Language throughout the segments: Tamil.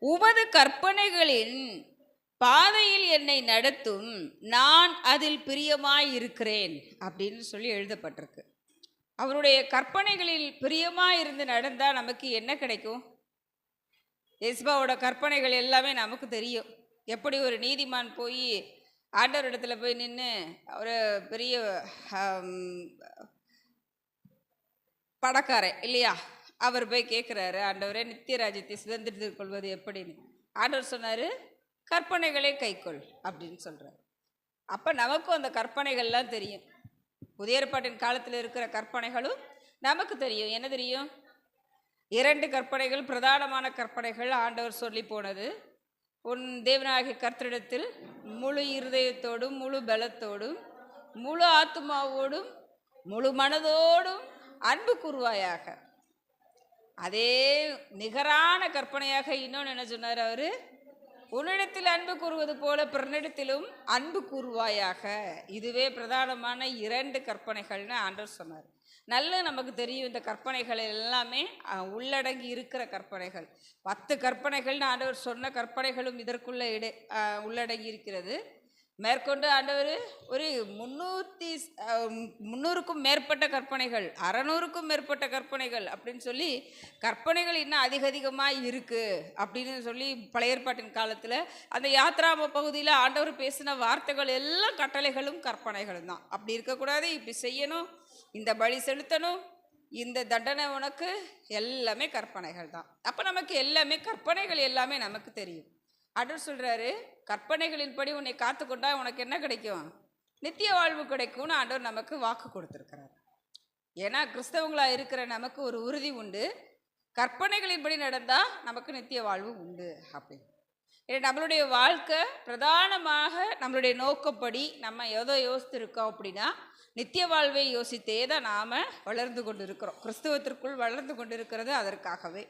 உமது கற்பனைகளின் பாதையில் என்னை நடத்தும் நான் அதில் பிரியமாய் இருக்கிறேன் அப்படின்னு சொல்லி எழுதப்பட்டிருக்கு. அவருடைய கற்பனைகளில் பிரியமாக இருந்து நடந்தால் நமக்கு என்ன கிடைக்கும்? எஸ்பாவோட கற்பனைகள் எல்லாமே நமக்கு தெரியும். எப்படி ஒரு நீதிமான் போய் ஆண்டவர் இடத்துல போய் நின்று ஒரு பெரிய படக்காரன் இல்லையா? அவர் போய் கேட்குறாரு ஆண்டவரே நித்திய ராஜ்யத்தை சுதந்திரத்தில் கொள்வது எப்படின்னு? ஆண்டவர் சொன்னார் கற்பனைகளே கைக்கொள் அப்படின்னு சொல்கிறார் அப்போ நமக்கும் அந்த கற்பனைகள்லாம் தெரியும். புதிய ஏற்பாட்டின் காலத்தில் இருக்கிற கற்பனைகளும் நமக்கு தெரியும். என்ன தெரியும்? இரண்டு கற்பனைகள் பிரதானமான கற்பனைகள் ஆண்டவர் சொல்லி போனது. உன் தேவனாகிய கர்த்தரிடத்தில் முழு இருதயத்தோடும் முழு பலத்தோடும் முழு ஆத்மாவோடும் முழு மனதோடும் அன்பு கூறுவாயாக. அதே நிகரான கற்பனையாக இன்னொன்று என்ன சொன்னார் அவர்? உன்னிடத்தில் அன்பு கூறுவது போல பிறனிடத்திலும் அன்பு கூறுவாயாக. இதுவே பிரதானமான இரண்டு கற்பனைகள்னு ஆண்டவர் சொன்னார். நல்ல நமக்கு தெரியும் இந்த கற்பனைகள் எல்லாமே உள்ளடங்கி இருக்கிற கற்பனைகள். பத்து கற்பனைகள்னு ஆண்டவர் சொன்ன கற்பனைகளும் இதற்குள்ள இட உள்ளடங்கி இருக்கிறது. மேற்கொண்டு ஆண்டவர் ஒரு முந்நூற்றி முந்நூறுக்கும் மேற்பட்ட கற்பனைகள் அறநூறுக்கும் மேற்பட்ட கற்பனைகள் அப்படின்னு சொல்லி கற்பனைகள் இன்னும் அதிக அதிகமாக இருக்குது அப்படின்னு சொல்லி பழையற்பாட்டின் காலத்தில் அந்த யாத்ராம பகுதியில் ஆண்டவர் பேசின வார்த்தைகள் எல்லாம் கட்டளைகளும் கற்பனைகளும் தான். அப்படி இருக்கக்கூடாது இப்படி செய்யணும் இந்த பலி செலுத்தணும் இந்த தண்டனை உனக்கு எல்லாமே கற்பனைகள் தான். அப்போ நமக்கு எல்லாமே கற்பனைகள் எல்லாமே நமக்கு தெரியும். ஆண்டவர் சொல்கிறாரு கற்பனைகளின்படி உன்னை காத்துக்கொண்டா உனக்கு என்ன கிடைக்கும்? நித்திய வாழ்வு கிடைக்கும்னு ஆண்டவர் நமக்கு வாக்கு கொடுத்துருக்கிறார். ஏன்னா கிறிஸ்தவங்களாக இருக்கிற நமக்கு ஒரு உறுதி உண்டு. கற்பனைகளின்படி நடந்தால் நமக்கு நித்திய வாழ்வு உண்டு அப்படின்னு. நம்மளுடைய வாழ்க்கை பிரதானமாக நம்மளுடைய நோக்கப்படி நம்ம எதோ யோசித்திருக்கோம் அப்படின்னா நித்திய வாழ்வை யோசித்தே தான் நாம் வளர்ந்து கொண்டு இருக்கிறோம் கிறிஸ்தவத்திற்குள் வளர்ந்து கொண்டு இருக்கிறது அதற்காகவே.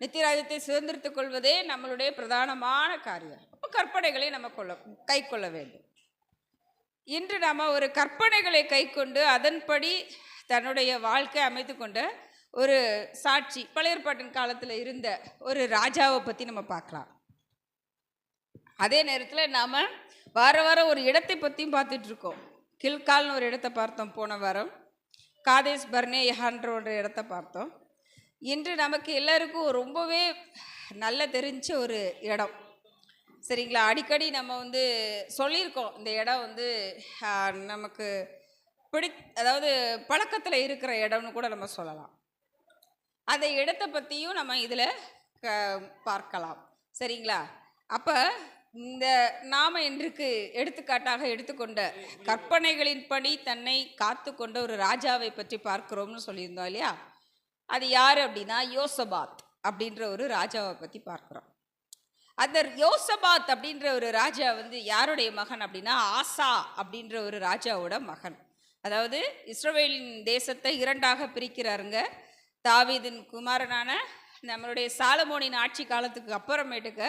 நித்தியராஜ்யத்தை சுதந்திரத்துக் கொள்வதே நம்மளுடைய பிரதானமான காரியம். அப்போ கற்பனைகளை நம்ம கொள்ள கை கொள்ள வேண்டும். இன்று நாம் ஒரு கற்பனைகளை கைக்கொண்டு அதன்படி தன்னுடைய வாழ்க்கை அமைத்து கொண்ட ஒரு சாட்சி பழையற்பாட்டின் காலத்தில் இருந்த ஒரு ராஜாவை பற்றி நம்ம பார்க்கலாம். அதே நேரத்தில் நாம் வார வாரம் ஒரு இடத்தை பற்றியும் பார்த்துட்ருக்கோம் கில்கால்னு ஒரு இடத்தை பார்த்தோம் போன வாரம். காதேஸ் பர்னேயஹான்ற ஒரு இடத்த பார்த்தோம். இன்று நமக்கு எல்லாருக்கும் ரொம்பவே நல்ல தெரிஞ்ச ஒரு இடம். சரிங்களா? அடிக்கடி நம்ம வந்து சொல்லியிருக்கோம் இந்த இடம் வந்து நமக்கு பிடி அதாவது பழக்கத்தில் இருக்கிற இடம்னு கூட நம்ம சொல்லலாம். அந்த இடத்தை பற்றியும் நம்ம இதில் க பார்க்கலாம். சரிங்களா? அப்போ இந்த நாம இன்றுக்கு எடுத்துக்காட்டாக எடுத்துக்கொண்ட கற்பனைகளின்படி தன்னை காத்து கொண்ட ஒரு ராஜாவை பற்றி பார்க்கிறோம்னு சொல்லியிருந்தோம் இல்லையா? அது யார் அப்படின்னா யோசபாத் அப்படின்ற ஒரு ராஜாவை பற்றி பார்க்குறோம். அந்த யோசபாத் அப்படின்ற ஒரு ராஜா வந்து யாருடைய மகன் அப்படின்னா ஆசா அப்படின்ற ஒரு ராஜாவோட மகன். அதாவது இஸ்ரோவேலின் தேசத்தை இரண்டாக பிரிக்கிறாருங்க. தாவீதின் குமாரனான நம்மளுடைய சாலமோனின் ஆட்சி காலத்துக்கு அப்புறமேட்டுக்க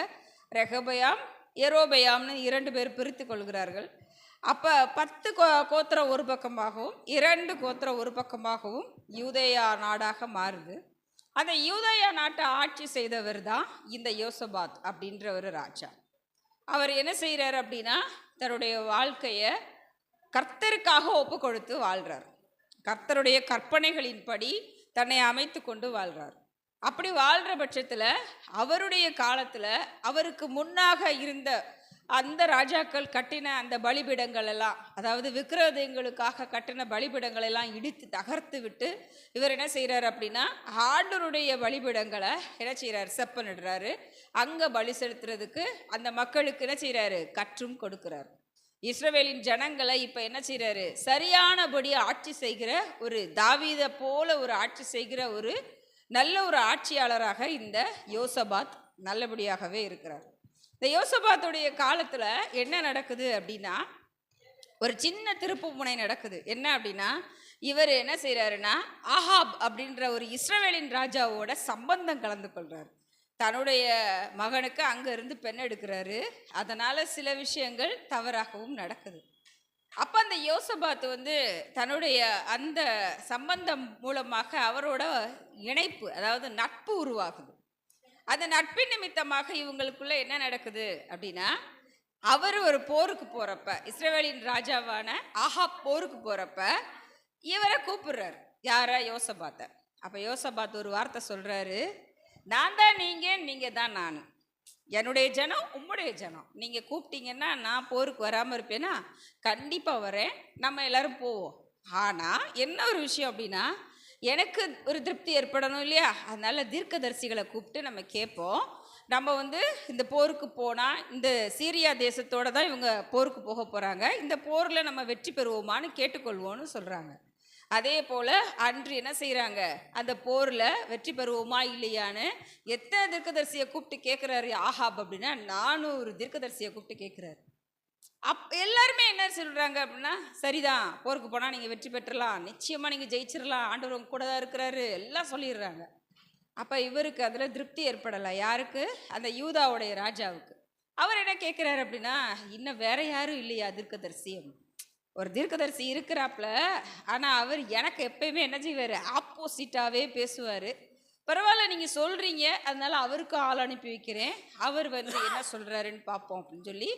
ரெகபயாம் எரோபயாம்னு இரண்டு பேர் பிரித்து கொள்கிறார்கள். அப்போ பத்து கோ கோத்திரம் ஒரு பக்கமாகவும் இரண்டு கோத்திரம் ஒரு பக்கமாகவும் யூதேயா நாடாக மாறுது. அந்த யூதேயா நாட்டை ஆட்சி செய்தவர் தான் இந்த யோசபாத் அப்படின்ற ஒரு ராஜா. அவர் என்ன செய்கிறார் அப்படின்னா தன்னுடைய வாழ்க்கையை கர்த்தருக்காக ஒப்பு கொடுத்து வாழ்கிறார் கர்த்தருடைய கற்பனைகளின்படி தன்னை அமைத்து கொண்டு வாழ்கிறார் அப்படி வாழ்கிற பட்சத்தில் அவருடைய காலத்தில் அவருக்கு முன்னாக இருந்த அந்த ராஜாக்கள் கட்டின அந்த பலிபீடங்கள் எல்லாம் அதாவது விக்கிரதங்களுக்காக கட்டின பலிபீடங்கள் எல்லாம் இடித்து தகர்த்து விட்டு இவர் என்ன செய்கிறார் அப்படின்னா ஆண்டருடைய பலிபீடங்களை என்ன செய்கிறார் செப்பனிடுறாரு. அங்கே பலி செலுத்துறதுக்கு அந்த மக்களுக்கு என்ன செய்கிறாரு கற்றும் கொடுக்கிறார். இஸ்ரவேலின் ஜனங்களை இப்போ என்ன செய்கிறாரு சரியானபடி ஆட்சி செய்கிற ஒரு தாவீதை போல ஒரு ஆட்சி செய்கிற ஒரு நல்ல ஒரு ஆட்சியாளராக இந்த யோசபாத் நல்லபடியாகவே இருக்கிறார். இந்த யோசபாத்துடைய காலத்தில் என்ன நடக்குது அப்படின்னா ஒரு சின்ன திருப்பு முனை நடக்குது. என்ன அப்படின்னா இவர் என்ன செய்கிறாருன்னா ஆஹாப் அப்படின்ற ஒரு இஸ்ரவேலின் ராஜாவோட சம்பந்தம் கலந்து கொள்கிறார் தன்னுடைய மகனுக்கு அங்கேருந்து பெண் எடுக்கிறாரு. அதனால் சில விஷயங்கள் தவறாகவும் நடக்குது. அப்போ அந்த யோசபாத் வந்து தன்னுடைய அந்த சம்பந்தம் மூலமாக அவரோட இணைப்பு அதாவது நட்பு உருவாகுது. அந்த நட்பின் நிமித்தமாக இவங்களுக்குள்ள என்ன நடக்குது அப்படின்னா அவர் ஒரு போருக்கு போறப்ப இஸ்ரேலின் ராஜாவான ஆஹா போருக்கு போறப்ப இவரை கூப்பிடுறாரு. யாரா? யோசபாத்த. அப்ப யோசபாத் ஒரு வார்த்தை சொல்றாரு நான் தான் நீங்க நீங்க தான் நான். என்னுடைய ஜனம் உம்முடைய ஜனம். நீங்க கூப்பிட்டீங்கன்னா நான் போருக்கு வராம இருப்பேனா? கண்டிப்பா வரேன். நம்ம எல்லாரும் போவோம். ஆனா என்ன ஒரு விஷயம் அப்படின்னா எனக்கு ஒரு திருப்தி ஏற்படணும் இல்லையா? அதனால் தீர்க்கதரிசிகளை கூப்பிட்டு நம்ம கேட்போம். நம்ம வந்து இந்த போருக்கு போனால் இந்த சீரியா தேசத்தோடு தான் இவங்க போருக்கு போக போகிறாங்க இந்த போரில் நம்ம வெற்றி பெறுவோமான்னு கேட்டுக்கொள்வோம்னு சொல்கிறாங்க அதே போல் அன்று என்ன செய்கிறாங்க அந்த போரில் வெற்றி பெறுவோமா இல்லையான்னு எத்தனை தீர்க்கதரிசியை கூப்பிட்டு கேட்குறாரு ஆஹாப் அப்படின்னா நானூறு தீர்க்கதரிசியை கூப்பிட்டு கேட்குறாரு அப் எல்லாருமே என்ன சொல்கிறாங்க அப்படின்னா சரிதான் போருக்கு போனால் நீங்கள் வெற்றி பெற்றலாம் நிச்சயமாக நீங்கள் ஜெயிச்சிடலாம் ஆண்டவர் உங்க கூட தான் இருக்கிறாரு எல்லாம் சொல்லிடுறாங்க. அப்போ இவருக்கு அதில் திருப்தி ஏற்படலை. யாருக்கு? அந்த யூதாவுடைய ராஜாவுக்கு. அவர் என்ன கேட்குறாரு அப்படின்னா இன்னும் வேற யாரும் இல்லையா தீர்க்கதரிசி ஒரு தீர்க்கதரிசி இருக்கிறாப்புல ஆனால் அவர் எனக்கு எப்பயுமே என்ன செய்வார்? ஆப்போசிட்டாகவே பேசுவார். பரவாயில்ல நீங்கள் சொல்கிறீங்க அதனால அவருக்கும் ஆள் அனுப்பி வைக்கிறேன். அவர் வந்து என்ன சொல்கிறாருன்னு பார்ப்போம் அப்படின்னு சொல்லி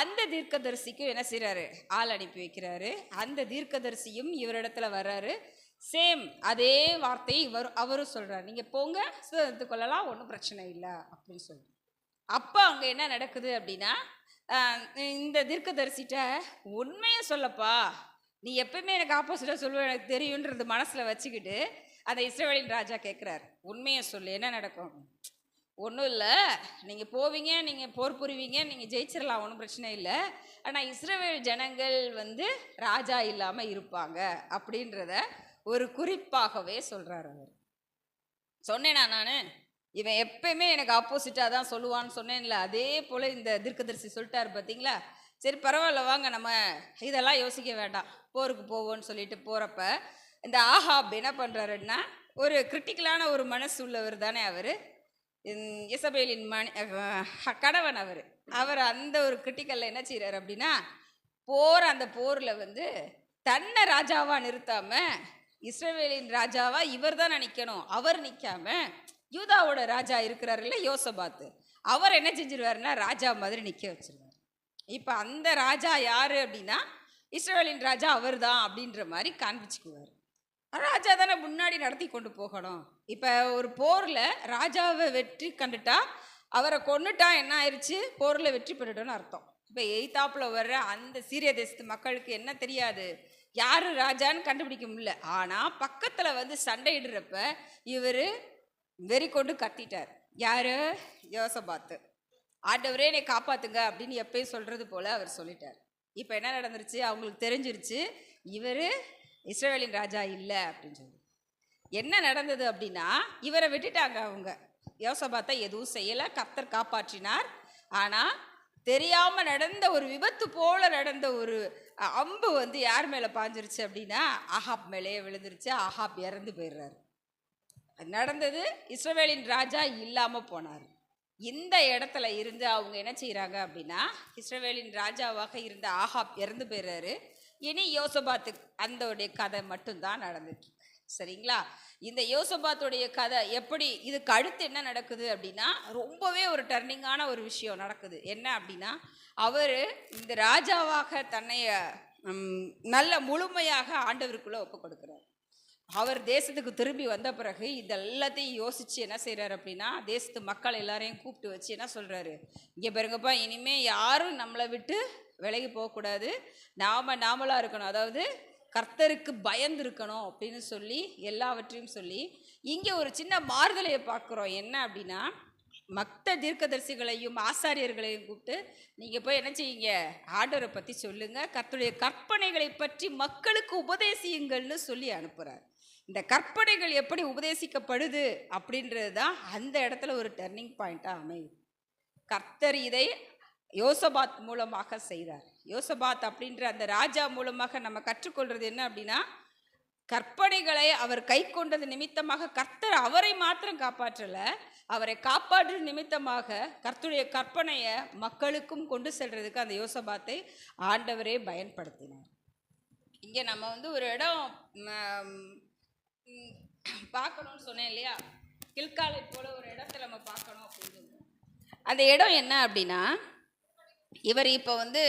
அந்த தீர்க்கதரிசிக்கும் என்ன செய்கிறாரு ஆள் அனுப்பி வைக்கிறாரு. அந்த தீர்க்கதரிசியும் இவரிடத்துல வர்றாரு. சேம் அதே வார்த்தையை இவர் அவரும் சொல்கிறார் நீங்கள் போங்க சுதந்திரத்து கொள்ளலாம் ஒன்றும் பிரச்சனை இல்லை அப்படின்னு சொல்லி. அப்போ அங்கே என்ன நடக்குது அப்படின்னா இந்த தீர்க்கதரிசிட்ட உண்மையை சொல்லப்பா. நீ எப்பயுமே எனக்கு ஆப்போசிட்டாக சொல்லுவ எனக்கு தெரியுன்றது மனசில் வச்சுக்கிட்டு அந்த இஸ்ரேலின் ராஜா கேட்குறாரு உண்மையை சொல்லு என்ன நடக்கும்? ஒன்றும் இல்லை. நீங்கள் போவீங்க நீங்கள் போர் புரிவீங்க நீங்கள் ஜெயிச்சிடலாம் ஒன்றும் பிரச்சனை இல்லை. ஆனால் இஸ்ரேல் ஜனங்கள் வந்து ராஜா இல்லாமல் இருப்பாங்க அப்படின்றத ஒரு குறிப்பாகவே சொல்கிறார் அவர். சொன்னேனா நான்? இவன் எப்பயுமே எனக்கு ஆப்போசிட்டாக தான் சொல்லுவான்னு சொன்னேன்ல. அதே போல் இந்த தீர்க்கதரிசி சொல்லிட்டார் பார்த்தீங்களா சரி பரவாயில்ல வாங்க நம்ம இதெல்லாம் யோசிக்க வேண்டாம். போருக்கு போவோன்னு சொல்லிட்டு போகிறப்ப இந்த ஆஹாப் என்ன பண்ணுறாருன்னா ஒரு கிரிட்டிக்கலான ஒரு மனசு உள்ளவர் தானே அவர். இசபேலின் மணி கணவன் அவர். அவர் அந்த ஒரு கிரிட்டிக்கலில் என்ன செய்கிறார் அப்படின்னா போர் அந்த போரில் வந்து தன்னை ராஜாவாக நிறுத்தாமல் இஸ்ரவேலின் ராஜாவாக இவர் தான் நிற்கணும் அவர் நிற்காம யூதாவோட ராஜா இருக்கிறாருல்ல யோசபாத்து. அவர் என்ன செஞ்சிருவாருன்னா ராஜா மாதிரி நிற்க வச்சிருவார். இப்போ அந்த ராஜா யார் அப்படின்னா இஸ்ரவேலின் ராஜா அவர் தான் அப்படின்ற மாதிரி காண்பிச்சுக்குவார். ராஜா தானே முன்னாடி நடத்தி கொண்டு போகணும். இப்போ ஒரு போரில் ராஜாவை வெற்றி கண்டுட்டா அவரை கொண்டுட்டா என்ன ஆயிடுச்சு போரில் வெற்றி பெற்றுட்டோன்னு அர்த்தம். இப்போ எய்தாப்பில் வர்ற அந்த சீரிய தேசத்து மக்களுக்கு என்ன தெரியாது? யார் ராஜான்னு கண்டுபிடிக்க முடியல. ஆனால் பக்கத்தில் வந்து சண்டையிடுறப்ப இவர் வெறி கொண்டு கத்திட்டார். யார்? யோசபாத்து. ஆண்டவரே என்னை காப்பாற்றுங்க அப்படின்னு எப்பயும் சொல்கிறது போல் அவர் சொல்லிட்டார். இப்போ என்ன நடந்துருச்சு? அவங்களுக்கு தெரிஞ்சிருச்சு. இவர் இஸ்ரவேலின் ராஜா இல்லை அப்படின்னு சொல்லி. என்ன நடந்தது அப்படின்னா இவரை விட்டுட்டாங்க அவங்க. யோசபாத்தை எதுவும் செய்யலை கர்த்தர் காப்பாற்றினார். ஆனால் தெரியாமல் நடந்த ஒரு விபத்து போல நடந்த ஒரு அம்பு வந்து யார் மேலே பாஞ்சிருச்சு அப்படின்னா ஆஹாப் மேலேயே விழுந்துருச்சு ஆஹாப் இறந்து போயிடுறாரு. அது நடந்தது இஸ்ரவேலின் ராஜா இல்லாமல் போனார். இந்த இடத்துல இருந்து அவங்க என்ன செய்கிறாங்க அப்படின்னா இஸ்ரவேலின் ராஜாவாக இருந்த ஆஹாப் இறந்து போயிடுறாரு. இனி யோசபாத்து அந்தோடைய கதை மட்டும்தான் நடந்துட்டு சரிங்களா? இந்த யோசபாத்துடைய கதை எப்படி இதுக்கு அடுத்து என்ன நடக்குது அப்படின்னா ரொம்பவே ஒரு டர்னிங்கான ஒரு விஷயம் நடக்குது. என்ன அப்படின்னா அவர் இந்த ராஜாவாக தன்னைய நல்ல முழுமையாக ஆண்டவருக்குள்ளே ஒப்பு கொடுக்குறார். அவர் தேசத்துக்கு திரும்பி வந்த பிறகு இது எல்லாத்தையும் என்ன செய்கிறார் அப்படின்னா தேசத்து மக்கள் எல்லாரையும் கூப்பிட்டு வச்சு என்ன சொல்கிறாரு இங்கே பாருங்கப்பா இனிமேல் யாரும் நம்மளை விட்டு விலகி போகக்கூடாது. நாம நாமளாக இருக்கணும். அதாவது கர்த்தருக்கு பயந்து இருக்கணும் அப்படின்னு சொல்லி எல்லாவற்றையும் சொல்லி இங்கே ஒரு சின்ன மாறுதலையை பார்க்குறோம். என்ன அப்படின்னா மற்ற தீர்க்கதரிசிகளையும் ஆசாரியர்களையும் கூப்பிட்டு நீங்கள் போய் என்ன செய்யுங்க? ஆண்டவரை பற்றி சொல்லுங்கள் கர்த்தருடைய கற்பனைகளை பற்றி மக்களுக்கு உபதேசியுங்கள்னு சொல்லி அனுப்புகிறார் இந்த கற்பனைகள் எப்படி உபதேசிக்கப்படுது அப்படின்றது தான் அந்த இடத்துல ஒரு டர்னிங் பாயிண்ட்டாக அமையுது. கர்த்தர் இதை யோசபாத் மூலமாக செய்தார். யோசபாத் அப்படின்ற அந்த ராஜா மூலமாக நம்ம கற்றுக்கொள்வது என்ன அப்படின்னா கற்பனைகளை அவர் கை கொண்டது நிமித்தமாக கர்த்தர் அவரை மாத்திரம் காப்பாற்றலை அவரை காப்பாற்று நிமித்தமாக கர்த்தருடைய கற்பனையை மக்களுக்கும் கொண்டு செல்றதுக்கு அந்த யோசபாத்தை ஆண்டவரே பயன்படுத்தினார். இங்கே நம்ம வந்து ஒரு இடம் பார்க்கணும்னு சொன்னேன் இல்லையா? கில்காலை போல ஒரு இடத்துல நம்ம பார்க்கணும் அப்படின்னு அந்த இடம் என்ன அப்படின்னா இவர் இப்போ வந்து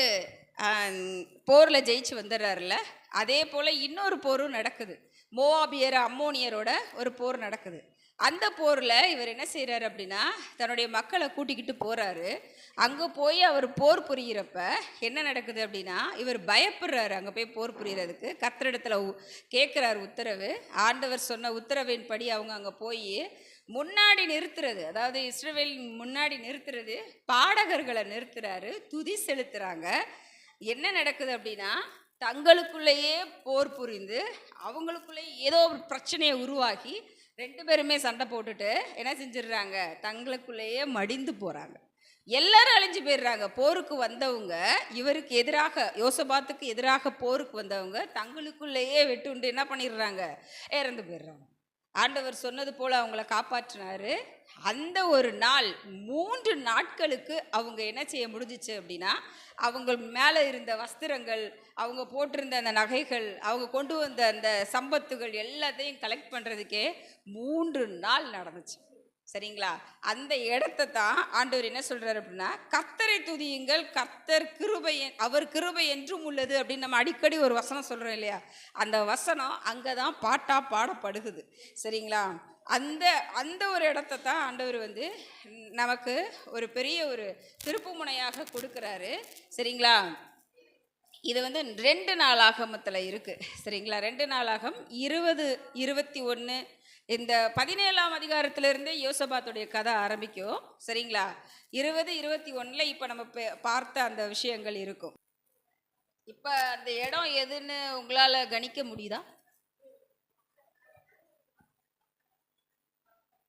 போரில் ஜெயிச்சு வந்துடுறாருல அதே போல் இன்னொரு போரும் நடக்குது. மோவாபியர் அம்மோனியரோட ஒரு போர் நடக்குது. அந்த போரில் இவர் என்ன செய்கிறாரு அப்படின்னா தன்னுடைய மக்களை கூட்டிக்கிட்டு போகிறாரு அங்கே போய் அவர் போர் புரிகிறப்ப என்ன நடக்குது அப்படின்னா இவர் பயப்படுறாரு அங்கே போய் போர் புரியறதுக்கு. கத்திரிடத்தில் கேட்குறாரு உத்தரவு. ஆண்டவர் சொன்ன உத்தரவின்படி அவங்க அங்கே போய் முன்னாடி நிறுத்துறது அதாவது இஸ்ரேல் முன்னாடி நிறுத்துறது பாடகர்களை நிறுத்துறாரு துதி செலுத்துறாங்க. என்ன நடக்குது அப்படின்னா தங்களுக்குள்ளேயே போர் புரிந்து அவங்களுக்குள்ளேயே ஏதோ ஒரு பிரச்சனையை உருவாக்கி ரெண்டு பேருமே சண்டை போட்டுட்டு என்ன செஞ்சிடுறாங்க? தங்களுக்குள்ளேயே மடிந்து போகிறாங்க எல்லாரும் அழிஞ்சு போயிடுறாங்க. போருக்கு வந்தவங்க இவருக்கு எதிராக யோசபாத்துக்கு எதிராக போருக்கு வந்தவங்க தங்களுக்குள்ளேயே வெட்டுண்டு என்ன பண்ணிடுறாங்க? இறந்து போயிடுறாங்க. ஆண்டவர் சொன்னது போல் அவங்கள காப்பாற்றினாரு. அந்த ஒரு நாள் மூன்று நாட்களுக்கு அவங்க என்ன செய்ய முடிஞ்சிச்சு அப்படின்னா அவங்க மேலே இருந்த வஸ்திரங்கள் அவங்க போட்டிருந்த அந்த நகைகள் அவங்க கொண்டு வந்த அந்த சம்பத்துகள் எல்லாத்தையும் கலெக்ட் பண்ணுறதுக்கே மூன்று நாள் நடந்துச்சு. சரிங்களா? அந்த இடத்த தான் ஆண்டவர் என்ன சொல்கிறார் அப்படின்னா கர்த்தரை துதியுங்கள் கர்த்தர் கிருபை அவர் கிருபை என்றும் உள்ளது அப்படின்னு நம்ம அடிக்கடி ஒரு வசனம் சொல்கிறோம் இல்லையா? அந்த வசனம் அங்கே தான் பாட்டாக பாடப்படுகுது. சரிங்களா? அந்த அந்த ஒரு இடத்த தான் ஆண்டவர் வந்து நமக்கு ஒரு பெரிய ஒரு திருப்புமுனையாக கொடுக்குறாரு. சரிங்களா? இது வந்து ரெண்டு நாளாகமத்தில் இருக்குது சரிங்களா? ரெண்டு நாளாகம் இருபது இருபத்தி ஒன்று இந்த பதினேழாம் அதிகாரத்திலிருந்தே யோசபாத்துடைய கதை ஆரம்பிக்கும். சரிங்களா? இருபது இருபத்தி ஒன்றில் இப்போ நம்ம பே- பார்த்த அந்த விஷயங்கள் இருக்கும். இப்போ அந்த இடம் எதுன்னு உங்களால் கணிக்க முடியுதா?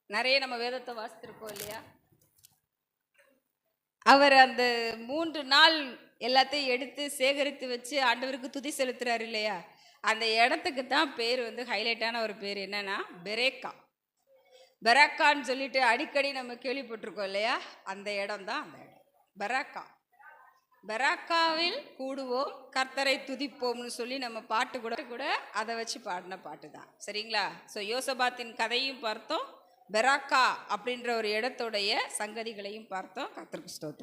நிறைய நம்ம வேதத்தை வாசித்திருக்கோம் இல்லையா? அவர் அந்த மூன்று நாள் எல்லாத்தையும் எடுத்து சேகரித்து வச்சு ஆண்டவருக்கு துதி செலுத்துறாரு இல்லையா? அந்த இடத்துக்கு தான் பேர் வந்து ஹைலைட்டான ஒரு பேர் என்னன்னா பெரேக்கா. பெராக்கான்னு சொல்லிட்டு அடிக்கடி நம்ம கேள்விப்பட்டிருக்கோம் இல்லையா? அந்த இடம் தான் அந்த இடம். பெராக்கா. பெராக்காவில் கூடுவோம் கர்த்தரை துதிப்போம்னு சொல்லி நம்ம பாட்டு கூட கூட அதை வச்சு பாடின பாட்டு தான். சரிங்களா? ஸோ யோசபாத்தின் கதையும் பார்த்தோம் பெராக்கா அப்படின்ற ஒரு இடத்துடைய சங்கதிகளையும் பார்த்தோம் கர்த்தருக்கு ஸ்தோத்திரம்.